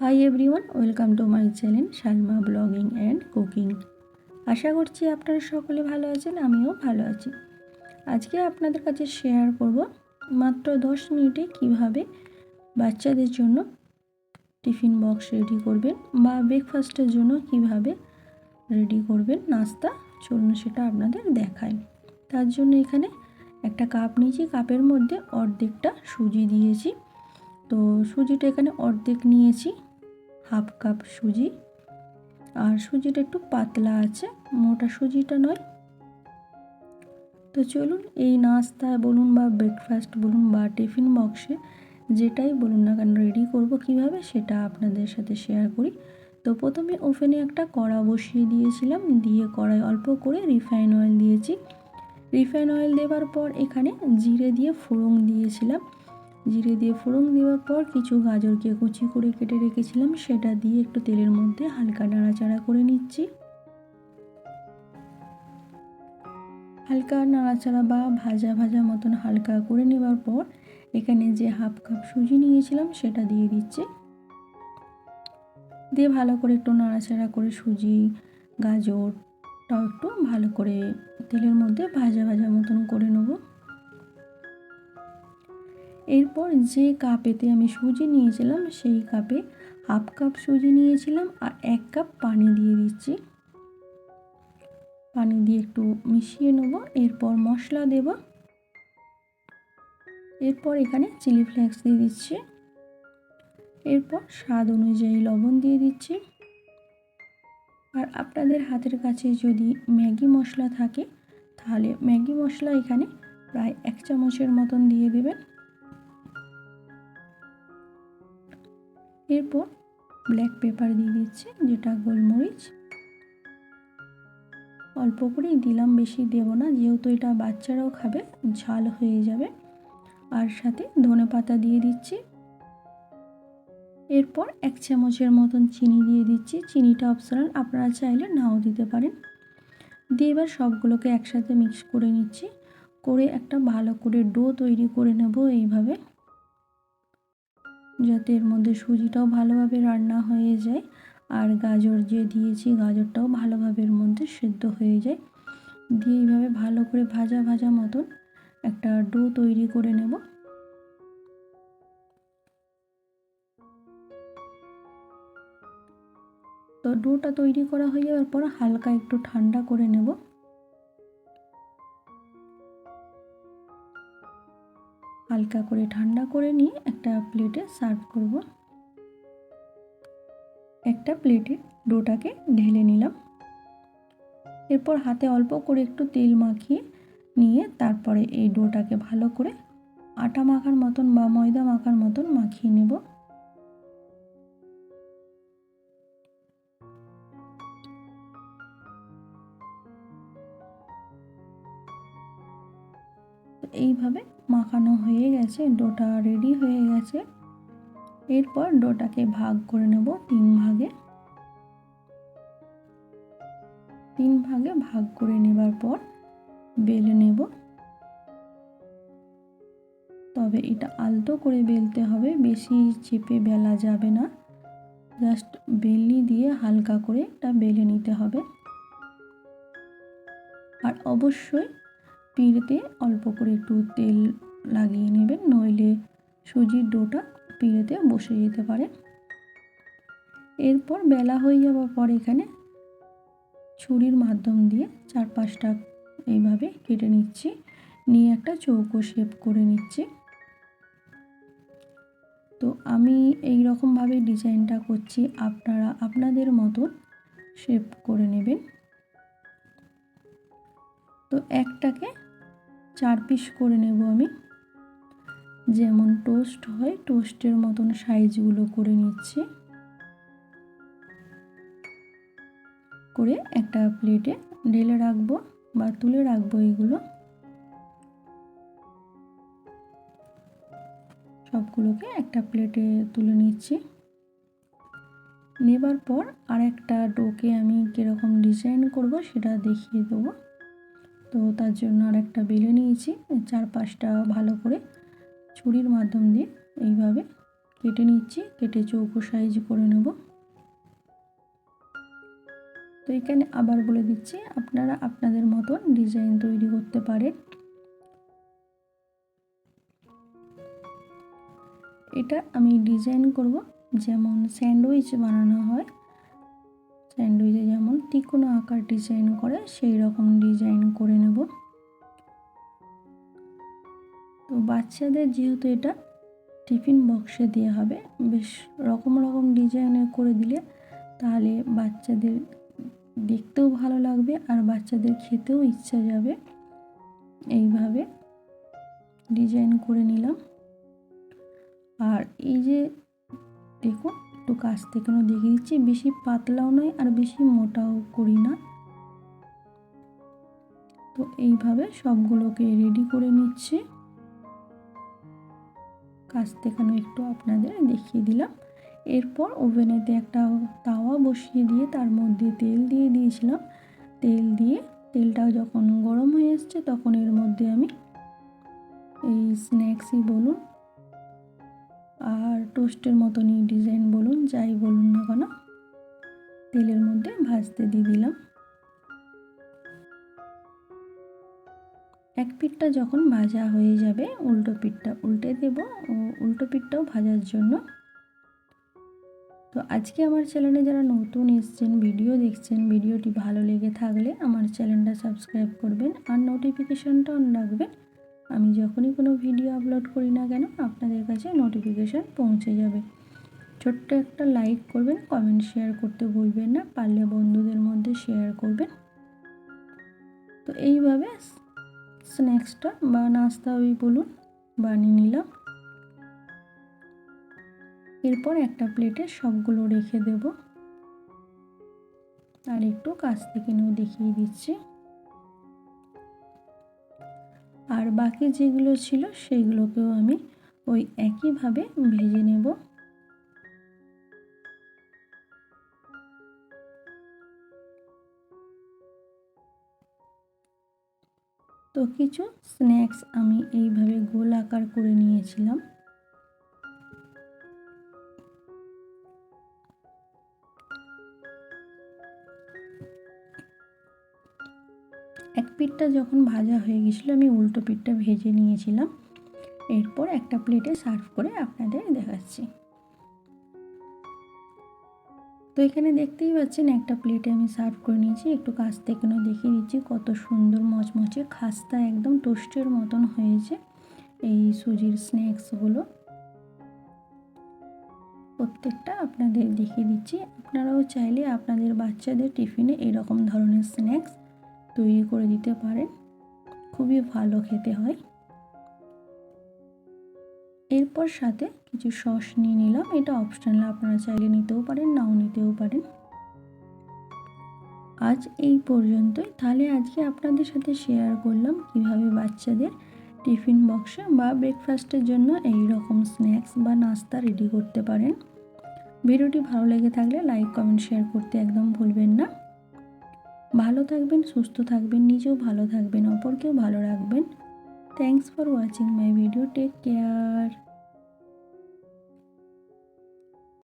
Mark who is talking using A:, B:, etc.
A: Hi everyone welcome to my channel Shalma blogging and cooking আশা করছি আপনারা সকলে ভালো আছেন, আমিও ভালো আছি। আজকে আপনাদের কাছে শেয়ার করব মাত্র দশ মিনিটে কীভাবে বাচ্চাদের জন্য টিফিন বক্স রেডি করবেন বা ব্রেকফাস্টের জন্য কীভাবে রেডি করবেন নাস্তা, চলুন সেটা আপনাদের দেখাই। তার জন্য এখানে একটা কাপ নিয়েছি কাপের মধ্যে অর্ধেকটা সুজি দিয়েছি। তো সুজিটা এখানে অর্ধেক নিয়েছি, হাফ কাপ সুজি। আর সুজিটা একটু পাতলা আছে, মোটা সুজিটা নয়। তো চলুন এই নাস্তা বলুন বা ব্রেকফাস্ট বলুন বা টিফিন বক্সে যেটাই বলুন না কেন রেডি করব কীভাবে সেটা আপনাদের সাথে শেয়ার করি। তো প্রথমে ওভেনে একটা কড়া বসিয়ে দিয়েছিলাম, দিয়ে কড়াই অল্প করে রিফাইন অয়েল দিয়েছি। রিফাইন অয়েল দেওয়ার পর এখানে জিরে দিয়ে ফোড়ন দিয়েছিলাম। জিরে দিয়ে ফোড়ন দেওয়ার পর কিছু গাজরকে কুচি করে কেটে রেখেছিলাম, সেটা দিয়ে একটু তেলের মধ্যে হালকা নাড়াচাড়া করে নিচ্ছি। হালকা নাড়াচাড়া বা ভাজা ভাজা মতন হালকা করে নেওয়ার পর এখানে যে হাফ কাপ সুজি নিয়েছিলাম, সেটা দিয়ে দিচ্ছি। দিয়ে ভালো করে একটু নাড়াচাড়া করে সুজি গাজরটাও একটু ভালো করে তেলের মধ্যে ভাজা ভাজা মতন করে নেব। এরপর যে কাপেতে আমি সুজি নিয়েছিলাম, সেই কাপে হাফ কাপ সুজি নিয়েছিলাম আর এক কাপ পানি দিয়ে দিচ্ছি। পানি দিয়ে একটু মিশিয়ে নেব, এরপর মশলা দেব। এরপর এখানে চিলি ফ্লেক্স দিয়ে দিচ্ছি। এরপর স্বাদ অনুযায়ী লবণ দিয়ে দিচ্ছি। আর আপনাদের হাতের কাছে যদি ম্যাগি মশলা থাকে, তাহলে ম্যাগি মশলা এখানে প্রায় এক চামচের মতন দিয়ে দেবেন। এরপর ব্ল্যাক পেপার দিয়ে দিচ্ছি, যেটা গোলমরিচ। অল্প করেই দিলাম, বেশি দেব না, যেহেতু এটা বাচ্চারাও খাবে, ঝাল হয়ে যাবে। আর সাথে ধনে পাতা দিয়ে দিচ্ছি। এরপর এক চামচের মতন চিনি দিয়ে দিচ্ছি। চিনিটা অপশনাল আপনারা চাইলে নাও দিতে পারেন। দিয়ে এবার সবগুলোকে একসাথে মিক্স করে নিচ্ছি। করে একটা ভালো করে ডো তৈরি করে নেব এইভাবে। যাতে এর মধ্যে সুজিটাও ভালোভাবে রান্না হয়ে যায় আর গাজর যে দিয়েছি গাজরটাও ভালোভাবে এর মধ্যে সেদ্ধ হয়ে যায়। দিয়ে এইভাবে ভালো করে ভাজা ভাজা মতন একটা ডো তৈরি করে নেব। তো ডোটা তৈরি করা হয়ে যাওয়ার পর হালকা একটু ঠান্ডা করে নেব। হালকা করে ঠান্ডা করে নিয়ে একটা প্লেটে সার্ভ করব। একটা প্লেটে ডোটাকে ঢেলে নিলাম। এরপর হাতে অল্প করে একটু তেল মাখিয়ে নিয়ে তারপরে এই ডোটাকে ভালো করে আটা মাখার মতন বা ময়দা মাখার মতন মাখিয়ে নেব। এইভাবে মাখানো হয়ে গেছে, ডোটা রেডি হয়ে গেছে। এরপর ডোটাকে ভাগ করে নেব তিন ভাগে। তিন ভাগে ভাগ করে নেবার পর বেলে নেব। তবে এটা আলতো করে বেলতে হবে, বেশি চেপে বেলা যাবে না। জাস্ট বেলি দিয়ে হালকা করে এটা বেলে নিতে হবে। আর অবশ্যই পিঁড়েতে অল্প করে একটু তেল লাগিয়ে নেবেন, নইলে সুজির ডোটা পিঁড়েতে বসে যেতে পারে। এরপর বেলা হয়ে যাওয়ার পর এখানে ছুরির মাধ্যম দিয়ে চার পাঁচটা এইভাবে কেটে নিচ্ছি। নিয়ে একটা চৌকো শেপ করে নিচ্ছি। তো আমি এই রকমভাবে ডিজাইনটা করছি, আপনারা আপনাদের মতন শেপ করে নেবেন। তো একটাকে চার পিস করে নেব আমি। যেমন টোস্ট হয় টোস্টের মতন সাইজগুলো করে নিচ্ছি। করে একটা প্লেটে ঢেলে রাখব বা তুলে রাখব এইগুলো সবগুলোকে একটা প্লেটে তুলে নিচ্ছি। নেবার পর আর একটা ডোকে আমি কীরকম ডিজাইন করব সেটা দেখিয়ে দেবো। তো তার জন্য আর একটা বেলে নিয়েছি চার পাঁচটা ভালো করে ছুরির মাধ্যম দিয়ে এইভাবে কেটে নিচ্ছি, কেটে চৌকো সাইজ করে নেব। তো এখানে আবার বলে দিচ্ছি, আপনারা আপনাদের মতন ডিজাইন তৈরি করতে পারেন। এটা আমি ডিজাইন করব, যেমন স্যান্ডউইচ বানানো হয় স্যান্ডউইচে যেমন তিকোনো আকার ডিজাইন করে সেই রকম ডিজাইন করে নেব। তো বাচ্চাদের যেহেতু এটা টিফিন বক্সে দেওয়া হবে, বেশ রকম রকম ডিজাইনের করে দিলে তাহলে বাচ্চাদের দেখতেও ভালো লাগবে আর বাচ্চাদের খেতেও ইচ্ছা যাবে। এইভাবে ডিজাইন করে নিলাম। আর এই যে দেখুন কাছ থেকে দেখিয়ে দিচ্ছি বেশি পাতলাও নয় আর বেশি মোটাও করি না। তো এইভাবে সবগুলোকে রেডি করে নিচ্ছি। কাছ থেকে একটু আপনাদের দেখিয়ে দিলাম। এরপর ওভেনেতে একটা তাওয়া বসিয়ে দিয়ে তার মধ্যে তেল দিয়ে দিয়েছিলাম। তেল দিয়ে তেলটা যখন গরম হয়ে এসছে তখন এর মধ্যে আমি এই স্ন্যাক্সই বলুন আর টোস্টের মতনই ডিজাইন বলুন, যাই বলুন না কেন। তেলের মধ্যে ভাজতে দিয়ে দিলাম। এক পিঠটা যখন ভাজা হয়ে যাবে, উল্টো পিঠটা উল্টে দেব ও উল্টো পিঠটাও ভাজার জন্য। তো আজকে আমার চ্যানেলে যারা নতুন এসছেন, ভিডিও দেখছেন, ভিডিওটি ভালো লেগে থাকলে আমার চ্যানেলটা সাবস্ক্রাইব করবেন আর নোটিফিকেশানটা অন রাখবেন। আমি যখনই কোনো ভিডিও আপলোড করি না কেন, আপনাদের কাছে নোটিফিকেশান পৌঁছে যাবে। ছোট্ট একটা লাইক করবেন কমেন্ট শেয়ার করতে ভুলবেন না, পারলে বন্ধুদের মধ্যে শেয়ার করবেন। তো এইভাবে স্ন্যাক্সটা বা নাস্তা ওই বলুন, বানিয়ে নিলাম। এরপর একটা প্লেটে সবগুলো রেখে দেব। আর একটু কাছ থেকে নিয়েও দেখিয়ে দিচ্ছি। আর বাকি যেগুলো ছিল সেগুলোকেও আমি ওই একইভাবে ভেজে নেব। তো কিছু স্ন্যাক্স আমি এইভাবে গোল আকার করে নিয়েছিলাম। পিঠটা যখন ভাজা হয়ে গেছিল, আমি উল্টো পিঠটা ভেজে নিয়েছিলাম। এরপর একটা প্লেটে সার্ভ করে আপনাদের দেখাচ্ছি। তো এখানে দেখতেই পাচ্ছেন, একটা প্লেটে আমি সার্ভ করে নিয়েছি। একটু কাছ থেকে দেখিয়ে দিচ্ছি, কত সুন্দর মচমচে খাস্তা একদম টোস্টের মতন হয়েছে এই সুজির স্ন্যাক্সগুলো প্রত্যেকটা আপনাদের দেখিয়ে দিচ্ছি। আপনারাও চাইলে আপনাদের বাচ্চাদের টিফিনে এরকম ধরনের স্ন্যাক্স তৈরি করে দিতে পারেন। খুবই ভালো খেতে হয়। এরপর সাথে কিছু সস নিয়ে নিলাম। এটা অপশনাল আপনারা চাইলে নিতেও পারেন, নাও নিতেও পারেন। আজ এই পর্যন্তই। তাহলে আজকে আপনাদের সাথে শেয়ার করলাম কীভাবে বাচ্চাদের টিফিন বক্সে বা ব্রেকফাস্টের জন্য এই রকম স্ন্যাক্স বা নাস্তা রেডি করতে পারেন। ভিডিওটি ভালো লেগে থাকলে লাইক কমেন্ট শেয়ার করতে একদম ভুলবেন না। ভালো থাকবেন, সুস্থ থাকবেন, নিজেও ভালো থাকবেন, অপরকেও ভালো রাখবেন। Thanks for watching my video take care